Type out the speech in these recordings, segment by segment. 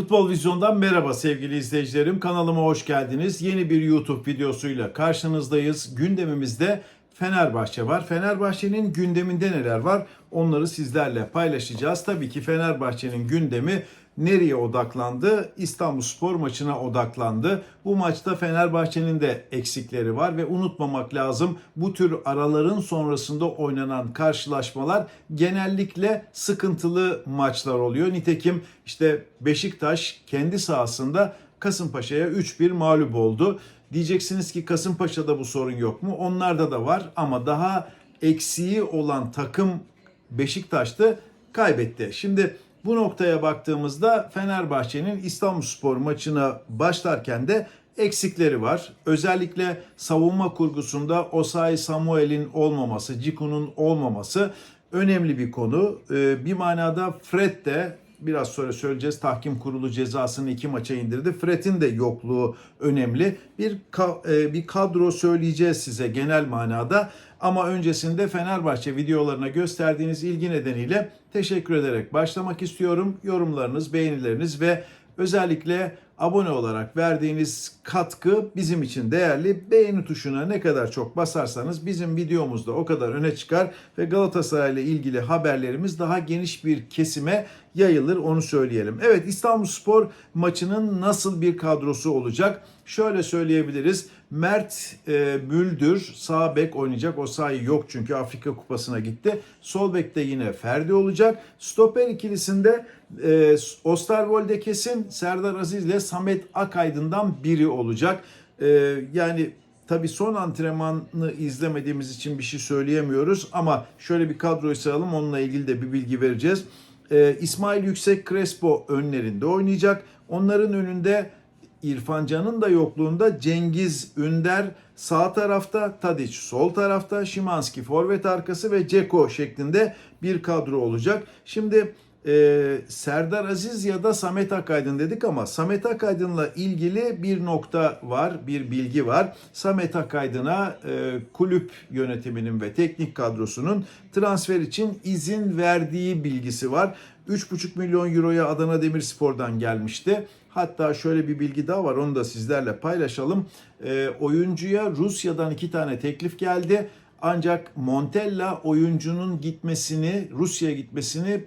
Futbol Vizyon'dan merhaba sevgili izleyicilerim. Kanalıma hoş geldiniz. Yeni bir YouTube videosuyla karşınızdayız. Gündemimizde Fenerbahçe var. Fenerbahçe'nin gündeminde neler var? Onları sizlerle paylaşacağız. Tabii ki Fenerbahçe'nin gündemi nereye odaklandı? İstanbulspor maçına odaklandı. Bu maçta Fenerbahçe'nin de eksikleri var ve unutmamak lazım bu tür araların sonrasında oynanan karşılaşmalar genellikle sıkıntılı maçlar oluyor. Nitekim işte Beşiktaş kendi sahasında Kasımpaşa'ya 3-1 mağlup oldu. Diyeceksiniz ki Kasımpaşa'da bu sorun yok mu? Onlarda da var ama daha eksiği olan takım Beşiktaş'ta kaybetti. Şimdi bu noktaya baktığımızda Fenerbahçe'nin İstanbulspor maçına başlarken de eksikleri var. Özellikle savunma kurgusunda Osay Samuel'in olmaması, Ciku'nun olmaması önemli bir konu. Ee, Bir manada Fred de biraz sonra söyleyeceğiz tahkim kurulu cezasını iki maça indirdi. Fred'in de yokluğu önemli. Bir e, bir kadro söyleyeceğiz size genel manada. Ama öncesinde Fenerbahçe videolarına gösterdiğiniz ilgi nedeniyle teşekkür ederek başlamak istiyorum. Yorumlarınız, beğenileriniz ve özellikle abone olarak verdiğiniz katkı bizim için değerli. Beğeni tuşuna ne kadar çok basarsanız bizim videomuzda o kadar öne çıkar ve Galatasaray ile ilgili haberlerimiz daha geniş bir kesime yayılır onu söyleyelim. Evet İstanbulspor maçının nasıl bir kadrosu olacak? Şöyle söyleyebiliriz. Mert e, Müldür sağ bek oynayacak. O sayı yok çünkü Afrika Kupası'na gitti. Sol bekte yine Ferdi olacak. Stoper ikilisinde e, Osterwolde kesin Serdar Aziz ile Samet Akaydın'dan biri olacak. E, yani Tabii son antrenmanı izlemediğimiz için bir şey söyleyemiyoruz ama şöyle bir kadroyu sayalım onunla ilgili de bir bilgi vereceğiz. Ee, İsmail Yüksek Crespo önlerinde oynayacak. Onların önünde İrfan Can'ın da yokluğunda Cengiz Ünder sağ tarafta, Tadic sol tarafta, Şimanski forvet arkası ve Ceko şeklinde bir kadro olacak. Şimdi e, Serdar Aziz ya da Samet Akaydın dedik ama Samet Akaydın'la ilgili bir nokta var, bir bilgi var. Samet Akaydın'a e, kulüp yönetiminin ve teknik kadrosunun transfer için izin verdiği bilgisi var. 3,5 milyon euroya Adana Demirspor'dan gelmişti. Hatta şöyle bir bilgi daha var onu da sizlerle paylaşalım. E, oyuncuya Rusya'dan iki tane teklif geldi. Ancak Montella oyuncunun gitmesini, Rusya'ya gitmesini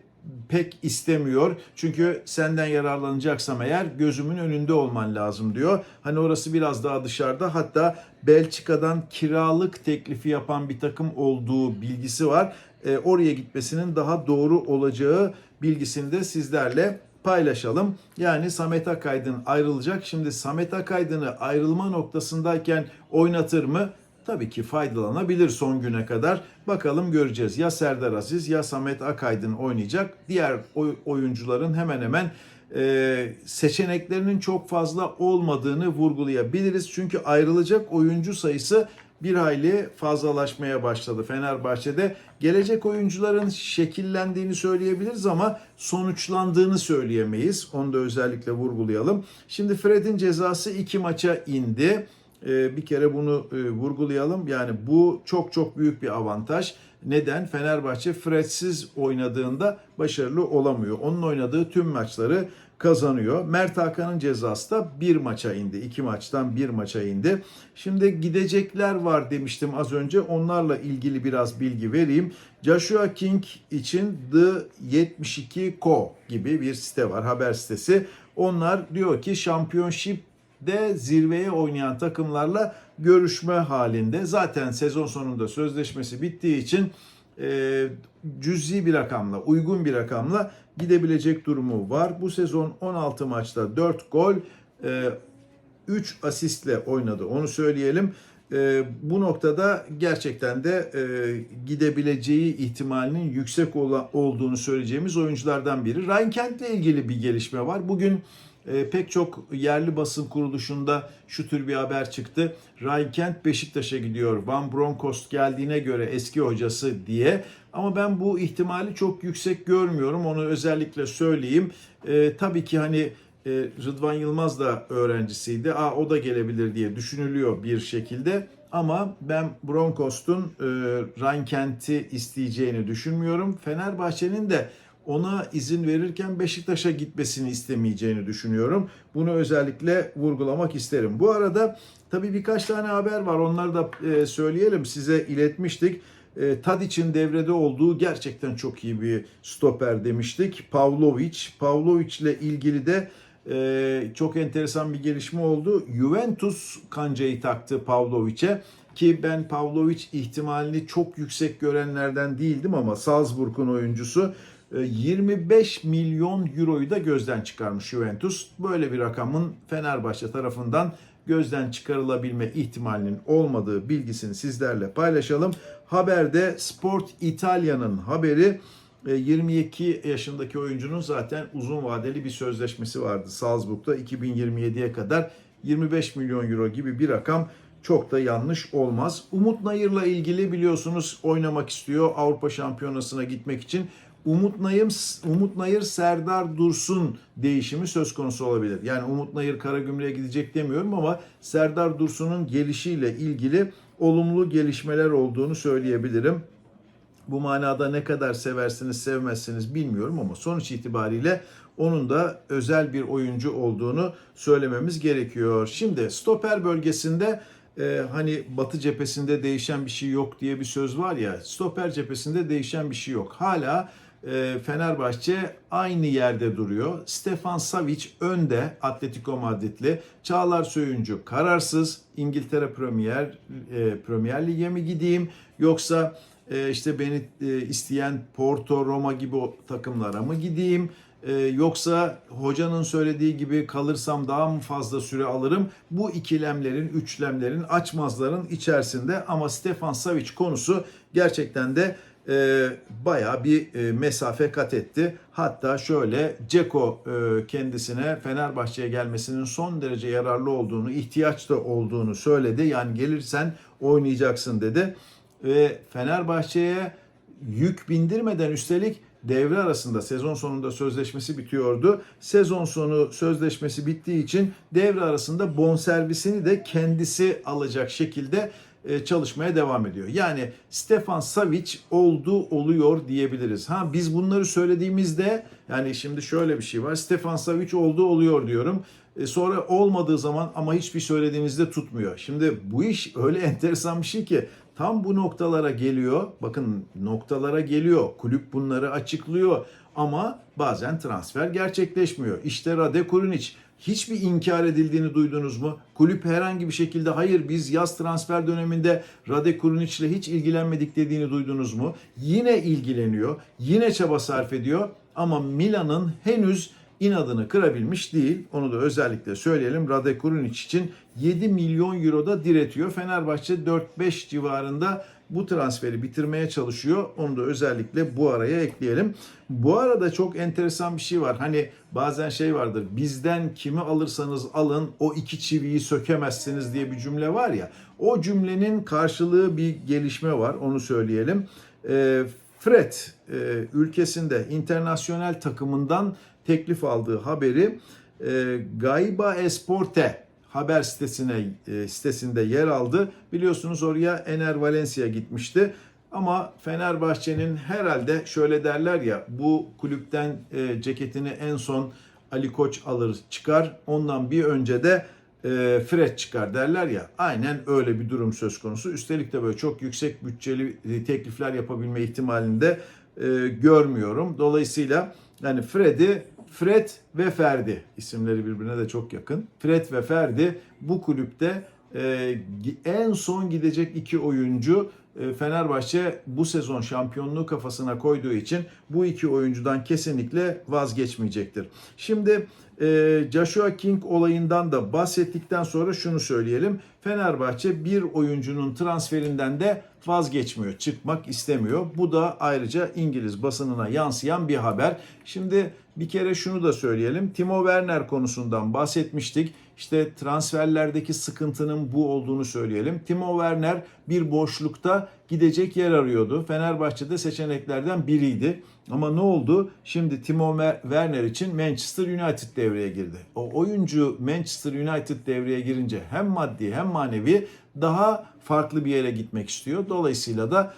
pek istemiyor. Çünkü senden yararlanacaksam eğer gözümün önünde olman lazım diyor. Hani orası biraz daha dışarıda. Hatta Belçika'dan kiralık teklifi yapan bir takım olduğu bilgisi var. E, oraya gitmesinin daha doğru olacağı bilgisini de sizlerle paylaşalım. Yani Samet Akaydın ayrılacak. Şimdi Samet Akaydın'ı ayrılma noktasındayken oynatır mı? Tabii ki faydalanabilir son güne kadar. Bakalım göreceğiz. Ya Serdar Aziz ya Samet Akaydın oynayacak. Diğer oy- oyuncuların hemen hemen e, seçeneklerinin çok fazla olmadığını vurgulayabiliriz. Çünkü ayrılacak oyuncu sayısı bir hayli fazlalaşmaya başladı Fenerbahçe'de. Gelecek oyuncuların şekillendiğini söyleyebiliriz ama sonuçlandığını söyleyemeyiz. Onu da özellikle vurgulayalım. Şimdi Fred'in cezası iki maça indi. Ee, bir kere bunu e, vurgulayalım. Yani bu çok çok büyük bir avantaj. Neden? Fenerbahçe Fred'siz oynadığında başarılı olamıyor. Onun oynadığı tüm maçları kazanıyor. Mert Hakan'ın cezası da bir maça indi. İki maçtan bir maça indi. Şimdi gidecekler var demiştim az önce. Onlarla ilgili biraz bilgi vereyim. Joshua King için The 72 Co gibi bir site var. Haber sitesi. Onlar diyor ki Championship de zirveye oynayan takımlarla görüşme halinde. Zaten sezon sonunda sözleşmesi bittiği için e, cüzi bir rakamla, uygun bir rakamla gidebilecek durumu var. Bu sezon 16 maçta 4 gol, e, 3 asistle oynadı. Onu söyleyelim. E, bu noktada gerçekten de e, gidebileceği ihtimalinin yüksek ola, olduğunu söyleyeceğimiz oyunculardan biri. Ryan Kent'le ilgili bir gelişme var. Bugün e, pek çok yerli basın kuruluşunda şu tür bir haber çıktı. Ryan Kent Beşiktaş'a gidiyor. Van Bronckhorst geldiğine göre eski hocası diye. Ama ben bu ihtimali çok yüksek görmüyorum. Onu özellikle söyleyeyim. E, tabii ki hani e, Rıdvan Yılmaz da öğrencisiydi. Aa, o da gelebilir diye düşünülüyor bir şekilde. Ama ben Bronckhorst'un e, Ryan isteyeceğini düşünmüyorum. Fenerbahçe'nin de ona izin verirken Beşiktaş'a gitmesini istemeyeceğini düşünüyorum. Bunu özellikle vurgulamak isterim. Bu arada tabii birkaç tane haber var. Onları da e, söyleyelim. Size iletmiştik. E, Tadic'in devrede olduğu gerçekten çok iyi bir stoper demiştik. Pavlovic. Pavlovic ile ilgili de e, çok enteresan bir gelişme oldu. Juventus kancayı taktı Pavlovic'e ki ben Pavlovic ihtimalini çok yüksek görenlerden değildim ama Salzburg'un oyuncusu 25 milyon euroyu da gözden çıkarmış Juventus. Böyle bir rakamın Fenerbahçe tarafından gözden çıkarılabilme ihtimalinin olmadığı bilgisini sizlerle paylaşalım. Haberde Sport Italia'nın haberi e, 22 yaşındaki oyuncunun zaten uzun vadeli bir sözleşmesi vardı Salzburg'da 2027'ye kadar 25 milyon euro gibi bir rakam çok da yanlış olmaz. Umut Nayır'la ilgili biliyorsunuz oynamak istiyor Avrupa Şampiyonası'na gitmek için. Umut Nayır, Umut Nayır Serdar Dursun değişimi söz konusu olabilir. Yani Umut Nayır Karagümrük'e gidecek demiyorum ama Serdar Dursun'un gelişiyle ilgili olumlu gelişmeler olduğunu söyleyebilirim. Bu manada ne kadar seversiniz sevmezsiniz bilmiyorum ama sonuç itibariyle onun da özel bir oyuncu olduğunu söylememiz gerekiyor. Şimdi stoper bölgesinde e, hani batı cephesinde değişen bir şey yok diye bir söz var ya stoper cephesinde değişen bir şey yok. Hala Fenerbahçe aynı yerde duruyor. Stefan Savic önde Atletico Madrid'li. Çağlar Söyüncü kararsız. İngiltere Premier e, Premier Lig'e mi gideyim yoksa e, işte beni e, isteyen Porto, Roma gibi o takımlara mı gideyim? E, yoksa hocanın söylediği gibi kalırsam daha mı fazla süre alırım? Bu ikilemlerin, üçlemlerin, açmazların içerisinde ama Stefan Savic konusu gerçekten de e, bayağı bir e, mesafe kat etti. Hatta şöyle Ceko e, kendisine Fenerbahçe'ye gelmesinin son derece yararlı olduğunu, ihtiyaç da olduğunu söyledi. Yani gelirsen oynayacaksın dedi. Ve Fenerbahçe'ye yük bindirmeden üstelik devre arasında sezon sonunda sözleşmesi bitiyordu. Sezon sonu sözleşmesi bittiği için devre arasında bonservisini de kendisi alacak şekilde çalışmaya devam ediyor. Yani Stefan Savic oldu oluyor diyebiliriz. Ha biz bunları söylediğimizde yani şimdi şöyle bir şey var. Stefan Savic oldu oluyor diyorum. E, sonra olmadığı zaman ama hiçbir söylediğinizde tutmuyor. Şimdi bu iş öyle enteresan bir şey ki tam bu noktalara geliyor. Bakın noktalara geliyor. Kulüp bunları açıklıyor ama bazen transfer gerçekleşmiyor. İşte Rade Kurunic hiçbir inkar edildiğini duydunuz mu? Kulüp herhangi bir şekilde hayır biz yaz transfer döneminde Rade Kurunic ile hiç ilgilenmedik dediğini duydunuz mu? Yine ilgileniyor, yine çaba sarf ediyor ama Milan'ın henüz inadını kırabilmiş değil. Onu da özellikle söyleyelim. Rade Kurunic için 7 milyon euroda diretiyor. Fenerbahçe 4-5 civarında bu transferi bitirmeye çalışıyor. Onu da özellikle bu araya ekleyelim. Bu arada çok enteresan bir şey var. Hani bazen şey vardır. Bizden kimi alırsanız alın o iki çiviyi sökemezsiniz diye bir cümle var ya. O cümlenin karşılığı bir gelişme var. Onu söyleyelim. E, Fred e, ülkesinde internasyonel takımından teklif aldığı haberi e, Gaiba Esporte haber sitesine e, sitesinde yer aldı. Biliyorsunuz oraya Ener Valencia gitmişti. Ama Fenerbahçe'nin herhalde şöyle derler ya bu kulüpten e, ceketini en son Ali Koç alır çıkar. Ondan bir önce de e, Fred çıkar derler ya. Aynen öyle bir durum söz konusu. Üstelik de böyle çok yüksek bütçeli teklifler yapabilme ihtimalini de e, görmüyorum. Dolayısıyla yani Fred'i Fred ve Ferdi isimleri birbirine de çok yakın. Fred ve Ferdi bu kulüpte e, en son gidecek iki oyuncu e, Fenerbahçe bu sezon şampiyonluğu kafasına koyduğu için bu iki oyuncudan kesinlikle vazgeçmeyecektir. Şimdi e, Joshua King olayından da bahsettikten sonra şunu söyleyelim. Fenerbahçe bir oyuncunun transferinden de vazgeçmiyor, çıkmak istemiyor. Bu da ayrıca İngiliz basınına yansıyan bir haber. Şimdi bir kere şunu da söyleyelim. Timo Werner konusundan bahsetmiştik. İşte transferlerdeki sıkıntının bu olduğunu söyleyelim. Timo Werner bir boşlukta gidecek yer arıyordu. Fenerbahçe'de seçeneklerden biriydi. Ama ne oldu? Şimdi Timo Werner için Manchester United devreye girdi. O oyuncu Manchester United devreye girince hem maddi hem manevi daha farklı bir yere gitmek istiyor. Dolayısıyla da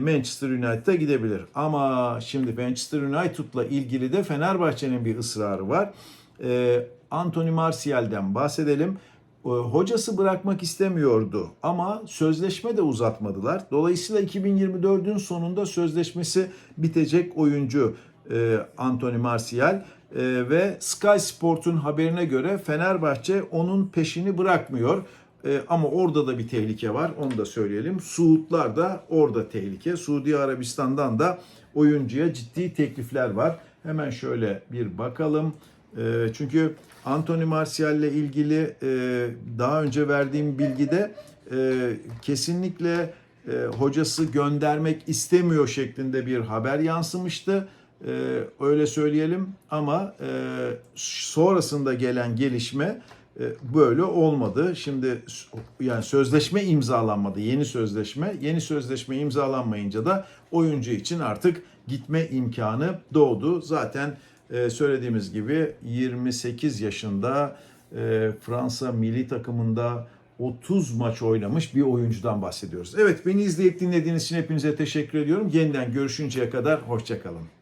Manchester United'a gidebilir. Ama şimdi Manchester United'la ilgili de Fenerbahçe'nin bir ısrarı var. E, Anthony Martial'den bahsedelim. E, Hocası bırakmak istemiyordu ama sözleşme de uzatmadılar. Dolayısıyla 2024'ün sonunda sözleşmesi bitecek oyuncu e, Anthony Martial E, ve Sky Sport'un haberine göre Fenerbahçe onun peşini bırakmıyor. E, ama orada da bir tehlike var. Onu da söyleyelim. Suudlar da orada tehlike. Suudi Arabistan'dan da oyuncuya ciddi teklifler var. Hemen şöyle bir bakalım. E, çünkü Anthony Martial ile ilgili e, daha önce verdiğim bilgide e, kesinlikle e, hocası göndermek istemiyor şeklinde bir haber yansımıştı. E, öyle söyleyelim ama e, sonrasında gelen gelişme böyle olmadı. Şimdi yani sözleşme imzalanmadı. Yeni sözleşme. Yeni sözleşme imzalanmayınca da oyuncu için artık gitme imkanı doğdu. Zaten e, söylediğimiz gibi 28 yaşında e, Fransa milli takımında 30 maç oynamış bir oyuncudan bahsediyoruz. Evet beni izleyip dinlediğiniz için hepinize teşekkür ediyorum. Yeniden görüşünceye kadar hoşçakalın.